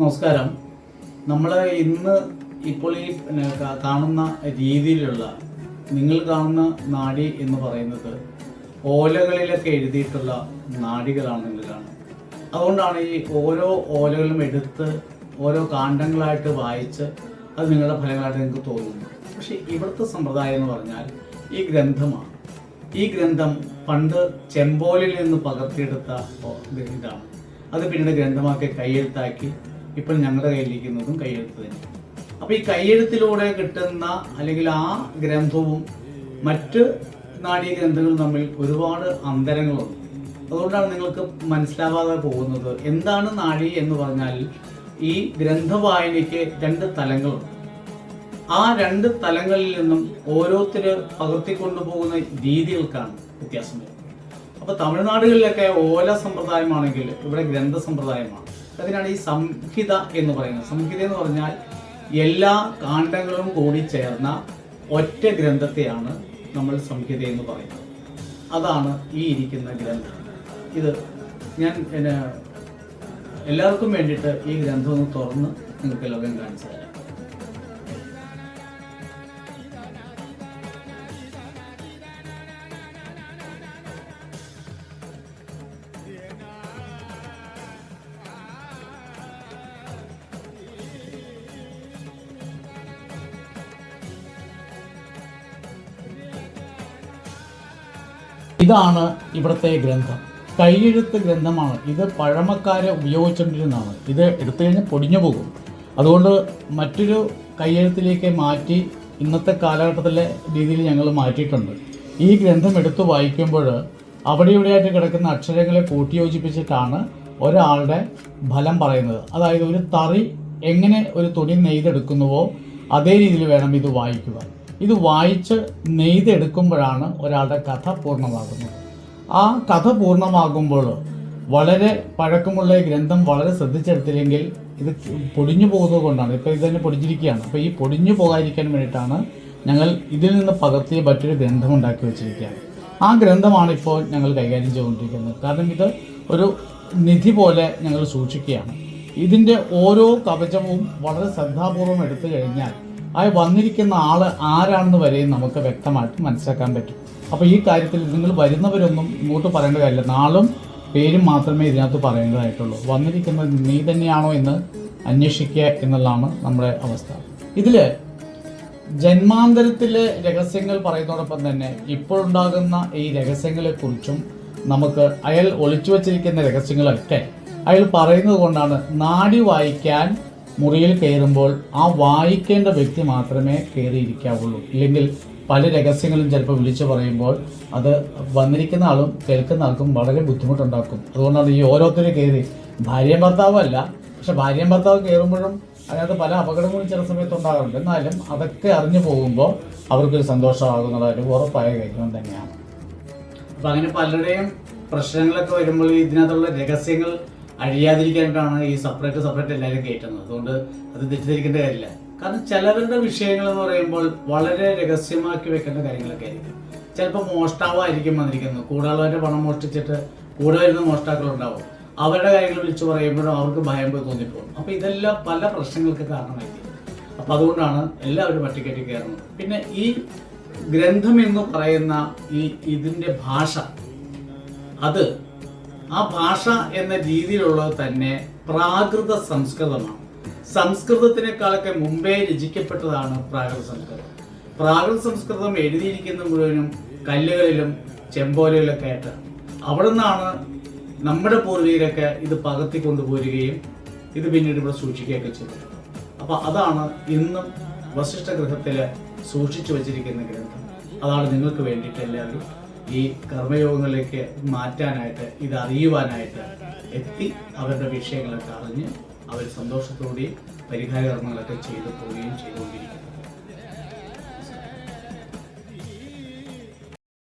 നമസ്കാരം. നമ്മൾ ഇന്ന് ഇപ്പോൾ ഈ കാണുന്ന രീതിയിലുള്ള നിങ്ങൾ കാണുന്ന നാടി എന്ന് പറയുന്നത് ഓലകളിലൊക്കെ എഴുതിയിട്ടുള്ള നാടികളാണ് നിങ്ങൾ കാണുന്നത്. അതുകൊണ്ടാണ് ഈ ഓരോ ഓലകളും എടുത്ത് ഓരോ കാണ്ഡങ്ങളായിട്ട് വായിച്ച് അത് നിങ്ങളുടെ ഫലങ്ങളായിട്ട് നിങ്ങൾക്ക് തോന്നുന്നത് പക്ഷേ ഇവിടുത്തെ സമ്പ്രദായം എന്ന് പറഞ്ഞാൽ ഈ ഗ്രന്ഥമാണ്. ഈ ഗ്രന്ഥം പണ്ട് ചെമ്പോലിൽ നിന്ന് പകർത്തിയെടുത്ത ഇതാണ്. അത് പിന്നീട് ഗ്രന്ഥമാക്കി കയ്യെഴുത്താക്കി ഇപ്പോൾ ഞങ്ങളുടെ കയ്യിലിരിക്കുന്നതും കയ്യെഴുത്ത് തന്നെ അപ്പോൾ ഈ കയ്യെഴുത്തിലൂടെ കിട്ടുന്ന അല്ലെങ്കിൽ ആ ഗ്രന്ഥവും മറ്റ് നാടീയ ഗ്രന്ഥങ്ങളും തമ്മിൽ ഒരുപാട് അന്തരങ്ങളുണ്ട്. അതുകൊണ്ടാണ് നിങ്ങൾക്ക് മനസ്സിലാവാതെ പോകുന്നത് എന്താണ് നാഡി എന്ന് പറഞ്ഞാൽ ഈ ഗ്രന്ഥവായനയ്ക്ക് രണ്ട് തലങ്ങളുണ്ട്. ആ രണ്ട് തലങ്ങളിൽ നിന്നും ഓരോരുത്തര് പകർത്തിക്കൊണ്ടുപോകുന്ന രീതികൾക്കാണ് വ്യത്യാസം വരുന്നത്. അപ്പൊ തമിഴ്നാടുകളിലൊക്കെ ഓല സമ്പ്രദായമാണെങ്കിൽ ഇവിടെ ഗ്രന്ഥ സമ്പ്രദായമാണ്. അതിനാണ് ഈ സംഹിത എന്ന് പറയുന്നത്. സംഹിത എന്ന് പറഞ്ഞാൽ എല്ലാ കാണ്ഡങ്ങളും കൂടി ചേർന്ന ഒറ്റ ഗ്രന്ഥത്തെയാണ് നമ്മൾ സംഹിത എന്ന് പറയുന്നത്. അതാണ് ഈ ഇരിക്കുന്ന ഗ്രന്ഥം. ഇത് ഞാൻ എല്ലാവർക്കും വേണ്ടിയിട്ട് ഈ ഗ്രന്ഥം ഒന്ന് തുറന്ന് നിങ്ങൾക്ക് ലോകം കാണിച്ചു തരാം. ഇതാണ് ഇവിടുത്തെ ഗ്രന്ഥം. കൈയെഴുത്ത് ഗ്രന്ഥമാണ്. ഇത് പഴമക്കാരെ ഉപയോഗിച്ചുകൊണ്ടിരുന്നതാണ് ഇത് എടുത്തു കഴിഞ്ഞാൽ പൊടിഞ്ഞു പോകും. അതുകൊണ്ട് മറ്റൊരു കൈയെഴുത്തിലേക്ക് മാറ്റി ഇന്നത്തെ കാലഘട്ടത്തിലെ രീതിയിൽ ഞങ്ങൾ മാറ്റിയിട്ടുണ്ട്. ഈ ഗ്രന്ഥം എടുത്തു വായിക്കുമ്പോൾ അവിടെ ഇവിടെയായിട്ട് കിടക്കുന്ന അക്ഷരങ്ങളെ കൂട്ടിയോജിപ്പിച്ചിട്ടാണ് ഒരാളുടെ ഫലം പറയുന്നത്. അതായത് ഒരു തറി എങ്ങനെ ഒരു തുണി നെയ്തെടുക്കുന്നുവോ അതേ രീതിയിൽ വേണം ഇത് വായിക്കുവാൻ. ഇത് വായിച്ച് നെയ്തെടുക്കുമ്പോഴാണ് ഒരാളുടെ കഥ പൂർണമാകുന്നത്. ആ കഥ പൂർണമാകുമ്പോൾ വളരെ പഴക്കമുള്ള ഗ്രന്ഥം വളരെ ശ്രദ്ധിച്ചെടുത്തില്ലെങ്കിൽ ഇത് പൊടിഞ്ഞു പോകുന്നത് കൊണ്ടാണ്. ഇപ്പോൾ ഇത് തന്നെ പൊടിഞ്ഞിരിക്കുകയാണ്. അപ്പോൾ ഈ പൊടിഞ്ഞു പോകാതിരിക്കാൻ വേണ്ടിയിട്ടാണ് ഞങ്ങൾ ഇതിൽ നിന്ന് പകർത്തിയ മറ്റൊരു ഗ്രന്ഥം ഉണ്ടാക്കി വെച്ചിരിക്കുകയാണ്. ആ ഗ്രന്ഥമാണ് ഇപ്പോൾ ഞങ്ങൾ കൈകാര്യം ചെയ്തുകൊണ്ടിരിക്കുന്നത്. കാരണം ഇത് ഒരു നിധി പോലെ ഞങ്ങൾ സൂക്ഷിക്കുകയാണ്. ഇതിന്റെ ഓരോ കവചവും വളരെ ശ്രദ്ധാപൂർവം എടുത്തു കഴിഞ്ഞാൽ ആ വന്നിരിക്കുന്ന ആൾ ആരാണെന്ന് വരെയും നമുക്ക് വ്യക്തമായിട്ട് മനസ്സിലാക്കാൻ പറ്റും. അപ്പോൾ ഈ കാര്യത്തിൽ നിങ്ങൾ വരുന്നവരൊന്നും ഇങ്ങോട്ട് പറയേണ്ട കാര്യമില്ല നാളും പേരും മാത്രമേ ഇതിനകത്ത് പറയേണ്ടതായിട്ടുള്ളൂ. വന്നിരിക്കുന്നത് നീ തന്നെയാണോ എന്ന് അന്വേഷിക്കുക എന്നുള്ളതാണ് നമ്മുടെ അവസ്ഥ. ഇതിൽ ജന്മാന്തരത്തിലെ രഹസ്യങ്ങൾ പറയുന്നതോടൊപ്പം തന്നെ ഇപ്പോഴുണ്ടാകുന്ന ഈ രഹസ്യങ്ങളെക്കുറിച്ചും നമുക്ക് അയാൾ ഒളിച്ചു വച്ചിരിക്കുന്ന രഹസ്യങ്ങളൊക്കെ അയാൾ പറയുന്നത് കൊണ്ടാണ് നാടി വായിക്കാൻ മുറിയിൽ കയറുമ്പോൾ ആ വായിക്കേണ്ട വ്യക്തി മാത്രമേ കയറിയിരിക്കാവുള്ളൂ. ഇല്ലെങ്കിൽ പല രഹസ്യങ്ങളും ചിലപ്പോൾ വിളിച്ചു പറയുമ്പോൾ അത് വന്നിരിക്കുന്ന ആളും കേൾക്കുന്ന ആൾക്കും വളരെ ബുദ്ധിമുട്ടുണ്ടാക്കും. അതുകൊണ്ടാണ് ഈ ഓരോരുത്തരും കയറി. ഭാര്യയും ഭർത്താവും അല്ല. പക്ഷെ ഭാര്യയും ഭർത്താവ് കയറുമ്പോഴും അതിനകത്ത് പല അപകടങ്ങളും ചില സമയത്ത് ഉണ്ടാകാറുണ്ട്. എന്നാലും അതൊക്കെ അറിഞ്ഞു പോകുമ്പോൾ അവർക്കൊരു സന്തോഷമാകുന്നതായിട്ട് ഉറപ്പായ കാര്യം തന്നെയാണ്. അപ്പം അങ്ങനെ പലരുടെയും പ്രശ്നങ്ങളൊക്കെ വരുമ്പോൾ ഇതിനകത്തുള്ള രഹസ്യങ്ങൾ അഴിയാതിരിക്കാനായിട്ടാണ് ഈ സെപ്പറേറ്റ് സെപ്പറേറ്റ് എല്ലാവരും കയറ്റുന്നത് അതുകൊണ്ട് അത് തെറ്റിദ്ധരിക്കേണ്ട കാര്യമില്ല. കാരണം ചിലവരുടെ വിഷയങ്ങൾ എന്ന് പറയുമ്പോൾ വളരെ രഹസ്യമാക്കി വെക്കേണ്ട കാര്യങ്ങളൊക്കെ ആയിരിക്കും. ചിലപ്പോൾ മോഷ്ടാവായിരിക്കും വന്നിരിക്കുന്നത്. കൂടാതെ പണം മോഷ്ടിച്ചിട്ട് കൂടെ വരുന്ന മോഷ്ടാക്കളുണ്ടാവും. അവരുടെ കാര്യങ്ങൾ വിളിച്ചു പറയുമ്പോഴും അവർക്ക് ഭയം പോയി തോന്നിപ്പോകും. അപ്പോൾ ഇതെല്ലാം പല പ്രശ്നങ്ങൾക്ക് കാരണമായിരിക്കും. അപ്പം അതുകൊണ്ടാണ് എല്ലാവരും ഒറ്റക്കെട്ടി കയറുന്നത്. പിന്നെ ഈ ഗ്രന്ഥം എന്ന് പറയുന്ന ഈ ഇതിന്റെ ഭാഷ അത് ആ ഭാഷ എന്ന രീതിയിലുള്ളത് തന്നെ പ്രാകൃത സംസ്കൃതമാണ്. സംസ്കൃതത്തിനേക്കാളൊക്കെ മുമ്പേ രചിക്കപ്പെട്ടതാണ് പ്രാകൃത സംസ്കൃതം. പ്രാകൃത സംസ്കൃതം എഴുതിയിരിക്കുന്ന മുഴുവനും കല്ലുകളിലും ചെമ്പോലയിലൊക്കെ ആയിട്ട്. അവിടെ നിന്നാണ് നമ്മുടെ പൂർവികരൊക്കെ ഇത് പകർത്തി കൊണ്ടുപോരുകയും ഇത് പിന്നീട് ഇവിടെ സൂക്ഷിക്കുകയൊക്കെ ചെയ്തത്. അപ്പൊ അതാണ് ഇന്നും വസിഷ്ഠ ഗൃഹത്തിൽ സൂക്ഷിച്ചു വച്ചിരിക്കുന്ന ഗ്രന്ഥം. അതാണ് നിങ്ങൾക്ക് വേണ്ടിയിട്ട് എല്ലാവരും ഈ കർമ്മയോഗങ്ങളിലേക്ക് മാറ്റാനായിട്ട് ഇത് അറിയുവാനായിട്ട് എത്തി അവരുടെ വിഷയങ്ങളൊക്കെ അറിഞ്ഞ് അവർ സന്തോഷത്തോടെയും പരിഹാര കർമ്മങ്ങളൊക്കെ ചെയ്തു പോവുകയും ചെയ്തുകൊണ്ടിരിക്കുന്നത്